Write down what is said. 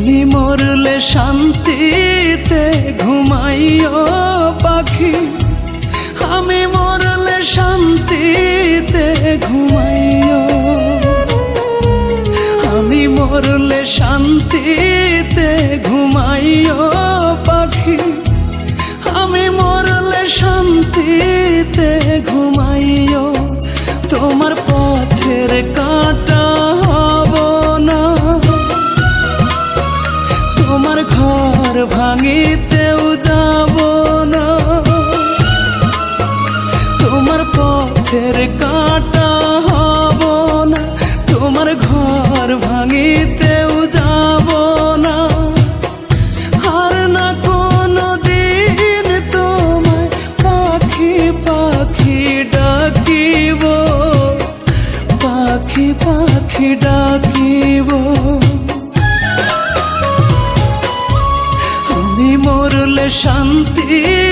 আমি মরলে শান্তিতে ঘুমাইও পাখি। আমি মরলে শান্তিতে ঘুমাইও। আমি মরলে শান্তিতে ঘুমাইও পাখি। আমি মরলে শান্তিতে ঘুমাইও। তোমার ঘর ভাঙিতেও যাব না। তোমার পথের কাটা হব না। তোমার ঘর ভাঙিতেও যাব না। না পাখি পাখি পাখি ডাকিব। ঘুমাইও